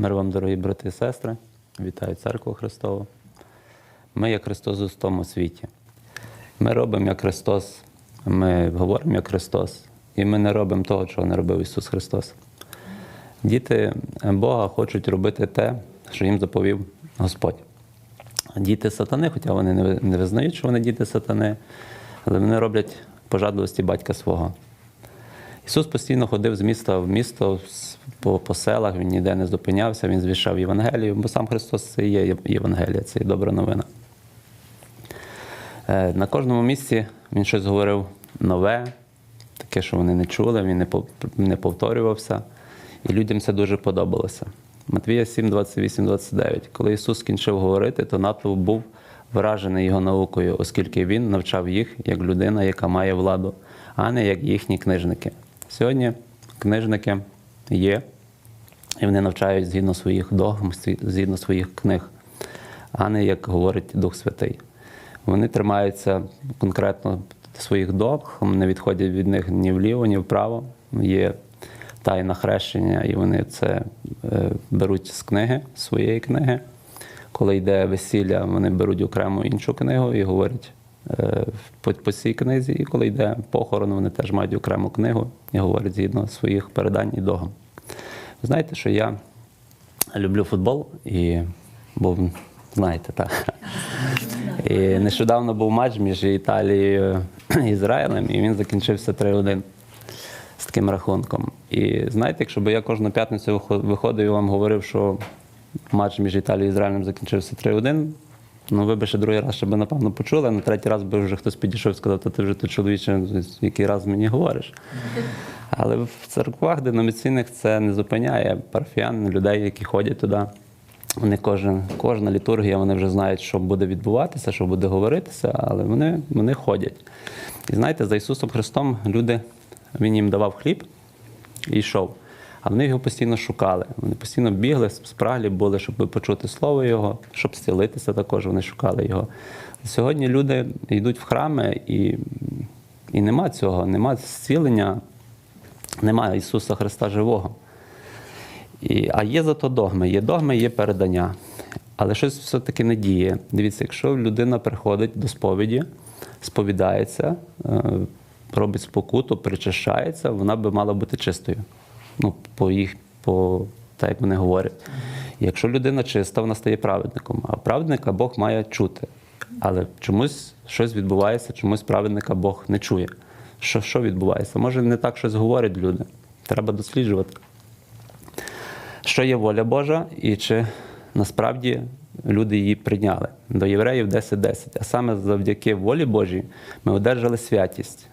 Мир вам, дорогі брати і сестри, вітаю церкву Христову. Ми є Христос у тому світі. Ми робимо як Христос, ми говоримо як Христос, і ми не робимо того, чого не робив Ісус Христос. Діти Бога хочуть робити те, що їм заповів Господь. Діти сатани, хоча вони не визнають, що вони діти сатани, але вони роблять пожадливості батька свого. Ісус постійно ходив з міста в місто по, по селах, він ніде не зупинявся, він звіщав Євангелію, бо сам Христос це є Євангелія, це і добра новина. Е, На кожному місці він щось говорив нове, таке, що вони не чули, він не повторювався, і людям це дуже подобалося. Матвія 7, 28, 29. Коли Ісус кінчив говорити, то натовп був вражений його наукою, оскільки він навчав їх як людина, яка має владу, а не як їхні книжники. Сьогодні книжники є, і вони навчають згідно своїх догм, згідно своїх книг, а не як говорить Дух Святий. Вони тримаються конкретно своїх догм, не відходять від них ні вліво, ні вправо. Є тайна хрещення, і вони це е, беруть з книги, своєї книги. Коли йде весілля, вони беруть окремо іншу книгу і говорять по, по цій книзі. І коли йде похорон, вони теж мають окрему книгу і говорять згідно своїх передань і догм. Ви знаєте, що я люблю футбол і був, знаєте, так. І нещодавно був матч між Італією і Ізраїлем, і він закінчився 3-1 з таким рахунком. І знаєте, якщо б я кожну п'ятницю виходив і вам говорив, що матч між Італією і Ізраїлем закінчився 3-1, ну ви ще другий раз ще б, напевно, почули, а на третій раз би вже хтось підійшов і сказав, та ти вже то чоловіче, який раз мені говориш. Але в церквах деноміційних це не зупиняє парафіян, людей, які ходять туди. Вони кожен, кожна літургія, вони вже знають, що буде відбуватися, що буде говоритися, але вони, вони ходять. І знаєте, за Ісусом Христом люди, Він їм давав хліб і йшов. А вони його постійно шукали. Вони постійно бігли, спраглі були, щоб почути слово Його, щоб зцілитися також, вони шукали його. Сьогодні люди йдуть в храми і, і нема цього, нема зцілення, немає Ісуса Христа живого. І, а є зато догми. Є догми, є передання. Але щось все-таки не діє. Дивіться, якщо людина приходить до сповіді, сповідається, е, робить спокуту, причащається, вона би мала бути чистою. Ну, по їх, по так як вони говорять. Якщо людина чиста, вона стає праведником. А праведника Бог має чути. Але чомусь щось відбувається, чомусь праведника Бог не чує. Що, що відбувається? Може, не так щось говорять люди. Треба досліджувати що є воля Божа, і чи насправді люди її прийняли. До євреїв 10.10. А саме завдяки волі Божій ми одержали святість.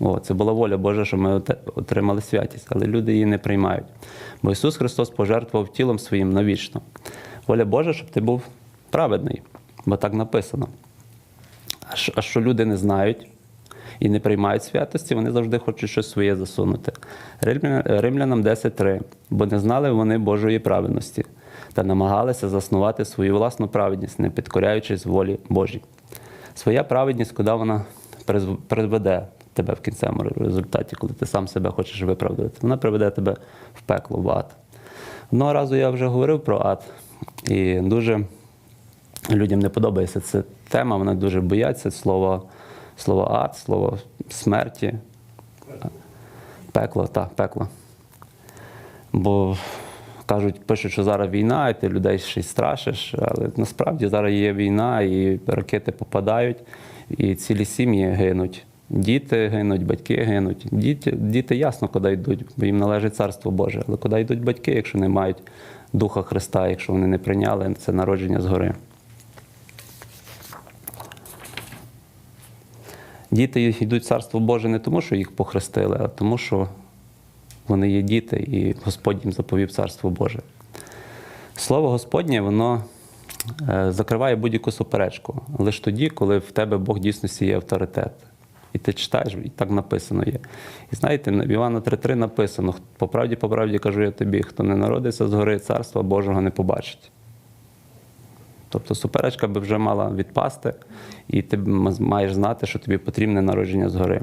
О, це була воля Божа, що ми отримали святість, але люди її не приймають. Бо Ісус Христос пожертвував тілом своїм навічно. Воля Божа, щоб ти був праведний, бо так написано. А що, люди не знають і не приймають святості, вони завжди хочуть щось своє засунути. Римлянам 10.3. Бо не знали вони Божої праведності та намагалися заснувати свою власну праведність, не підкоряючись волі Божій. Своя праведність, куди вона призв- приведе тебе в кінцевому результаті, коли ти сам себе хочеш виправдати, вона приведе тебе в пекло, в ад. Одного разу я вже говорив про ад, і дуже людям не подобається ця тема, вони дуже бояться слова, слова ад, слова смерті. Пекло, так, пекло. Бо кажуть, пишуть, що зараз війна, і ти людей ще й страшиш, але насправді зараз є війна, і ракети попадають, і цілі сім'ї гинуть. Діти гинуть, батьки гинуть. Діти, діти ясно, куди йдуть, бо їм належить царство Боже. Але куди йдуть батьки, якщо не мають Духа Христа, якщо вони не прийняли це народження згори? Діти йдуть в царство Боже не тому, що їх похрестили, а тому, що вони є діти, і Господь їм заповів царство Боже. Слово Господнє, воно е, закриває будь-яку суперечку. Лише тоді, коли в тебе Бог дійсності є авторитет. І ти читаєш, і так написано є. І знаєте, в Івана 3.3 написано: по правді, по правді кажу я тобі, хто не народиться згори царства Божого не побачить. Тобто суперечка би вже мала відпасти, і ти маєш знати, що тобі потрібне народження згори.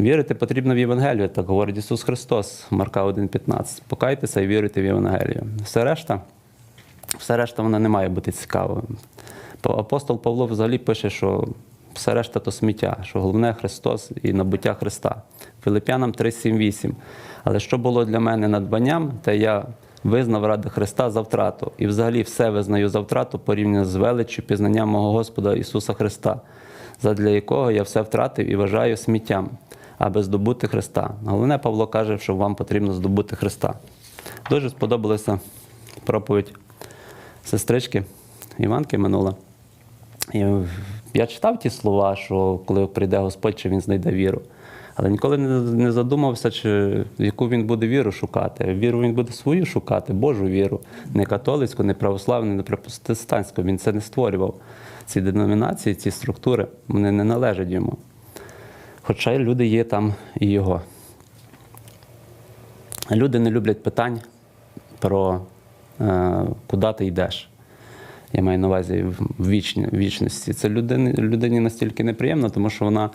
Вірити потрібно в Євангелію, так говорить Ісус Христос, Марка 1,15. Покайтеся і вірите в Євангелію. Все решта, все решта вона не має бути цікавою. Апостол Павло взагалі пише, що все решта то сміття, що головне Христос і набуття Христа. Филип'янам 3,7,8. Але що було для мене надбанням, те я визнав ради Христа за втрату. І взагалі все визнаю за втрату порівняно з величчю пізнанням мого Господа Ісуса Христа, задля якого я все втратив і вважаю сміттям, аби здобути Христа. Головне, Павло каже, що вам потрібно здобути Христа. Дуже сподобалася проповідь сестрички Іванки минула. Я читав ті слова, що коли прийде Господь, чи він знайде віру. Але ніколи не- задумався, чи яку він буде віру шукати. Віру він буде свою шукати, Божу віру, не католицьку, не православну, не протестантську. Він це не створював. Ці деномінації, ці структури, вони не належать йому. Хоча люди є там і його. Люди не люблять питань про е, куди ти йдеш. Я маю на увазі в вічності. Це людині, людині настільки неприємно, тому що вона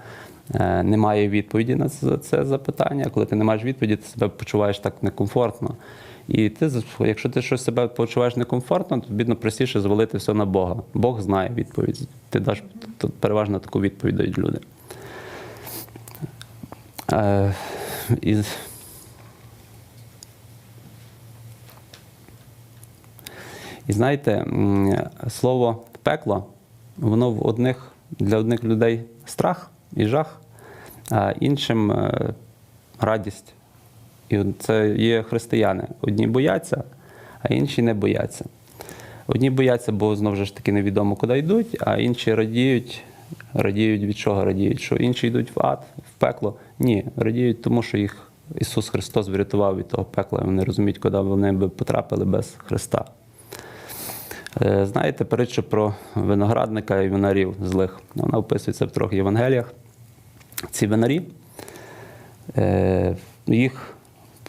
е, не має відповіді на це, це запитання. Коли ти не маєш відповіді, ти себе почуваєш так некомфортно. І ти, якщо ти щось себе почуваєш некомфортно, то бідно простіше звалити все на Бога. Бог знає відповідь. Ти даш переважно таку відповідь дають люди. Е, і І знаєте, слово пекло, воно в одних для одних людей страх і жах, а іншим е, радість. І це є християни. Одні бояться, а інші не бояться. Одні бояться, бо знову ж таки невідомо, куди йдуть, а інші радіють. Радіють від чого радіють? Що інші йдуть в ад, в пекло? Ні, радіють тому, що їх Ісус Христос врятував від того пекла. і Вони розуміють, куди вони би потрапили без Христа. Е, Знаєте притчу про виноградника і винарів злих. Вона описується в трьох Євангеліях. Ці винарі, е, їх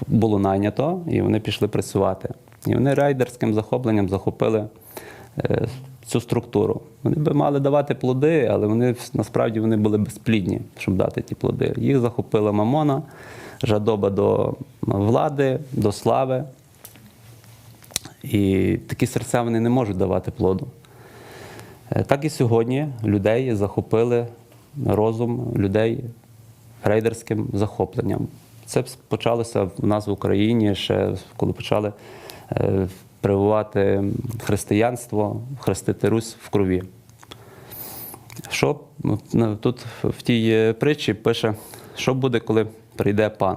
було найнято, і вони пішли працювати. І вони рейдерським захопленням захопили е, цю структуру. Вони би мали давати плоди, але вони насправді вони були безплідні, щоб дати ті плоди. Їх захопила мамона, жадоба до влади, до слави. І такі серця вони не можуть давати плоду. Е, Так і сьогодні людей захопили розум людей рейдерським захопленням. Це почалося в нас в Україні ще коли почали е, прививати християнство, хрестити Русь в крові. Що тут в тій е, притчі пише, що буде, коли прийде пан.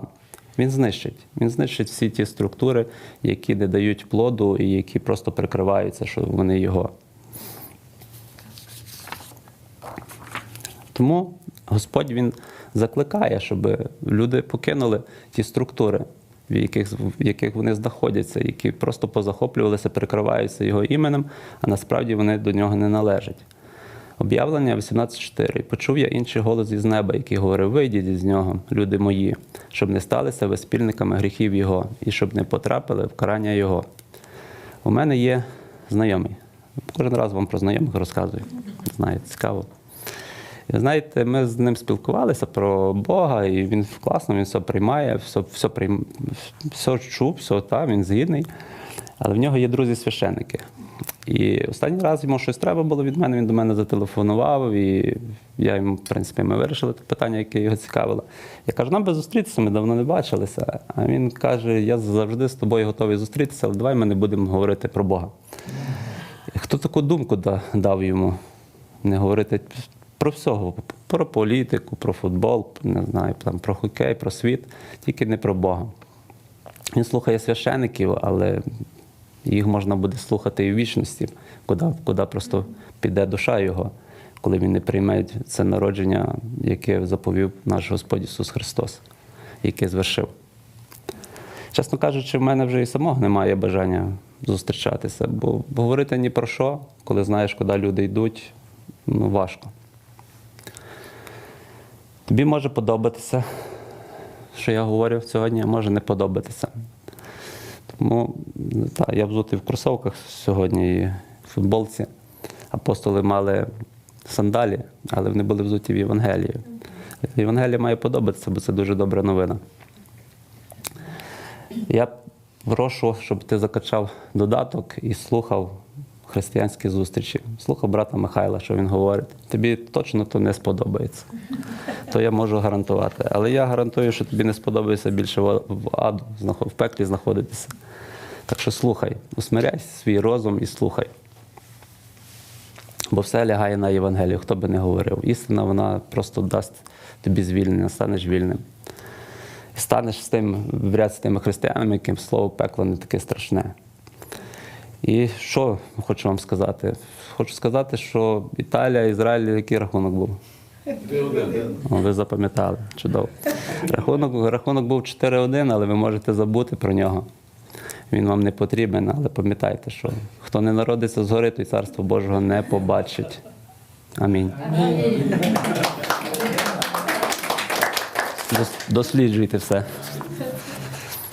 Він знищить. Він знищить всі ті структури, які не дають плоду і які просто прикриваються, що вони його. Тому Господь Він закликає, щоб люди покинули ті структури, в яких, в яких вони знаходяться, які просто позахоплювалися, прикриваються його іменем, а насправді вони до нього не належать. Об'явлення 18.4. Почув я інший голос із неба, який говорив: Вийдіть із нього, люди мої, щоб не сталися ви спільниками гріхів Його, і щоб не потрапили в карання Його. У мене є знайомий. Кожен раз вам про знайомих розказую. Знаєте, цікаво. Знаєте, ми з ним спілкувалися про Бога, і він класно, він все приймає, все, все, прийм... все чув, все та, він згідний. Але в нього є друзі-священники. І останній раз йому щось треба було від мене, він до мене зателефонував, і я йому, в принципі, ми вирішили те питання, яке його цікавило. Я кажу, нам би зустрітися, ми давно не бачилися. А він каже: я завжди з тобою готовий зустрітися, але давай ми не будемо говорити про Бога. Хто таку думку дав йому? Не говорити про всього, про політику, про футбол, не знаю, там, про хокей, про світ, тільки не про Бога. Він слухає священиків, але їх можна буде слухати і в вічності, куди, куди просто піде душа його, коли він не прийме це народження, яке заповів наш Господь Ісус Христос, яке звершив. Чесно кажучи, в мене вже і самого немає бажання зустрічатися, бо говорити ні про що, коли знаєш, куди люди йдуть, ну важко. Тобі може подобатися, що я говорю сьогодні, а може не подобатися. Тому та, я взутий в кросовках сьогодні і в футболці. Апостоли мали сандалі, але вони були взуті в Євангелії. Євангелія має подобатися, бо це дуже добра новина. Я прошу, щоб ти закачав додаток і слухав християнські зустрічі. Слухав брата Михайла, що він говорить. Тобі точно то не сподобається. То я можу гарантувати. Але я гарантую, що тобі не сподобається більше в аду, в пеклі знаходитися. Так що слухай, усмиряй свій розум і слухай. Бо все лягає на Євангелію, хто би не говорив. Істина, вона просто дасть тобі звільнення, станеш вільним. І станеш з тим в ряд з тими християнами, яким слово пекло не таке страшне. І що хочу вам сказати? Хочу сказати, що Італія, Ізраїль, який рахунок був? Ви запам'ятали, чудово. Рахунок, рахунок був 4-1, але ви можете забути про нього. Він вам не потрібен, але пам'ятайте, що хто не народиться згори, той царство Божого не побачить. Амінь. Дос- Досліджуйте все.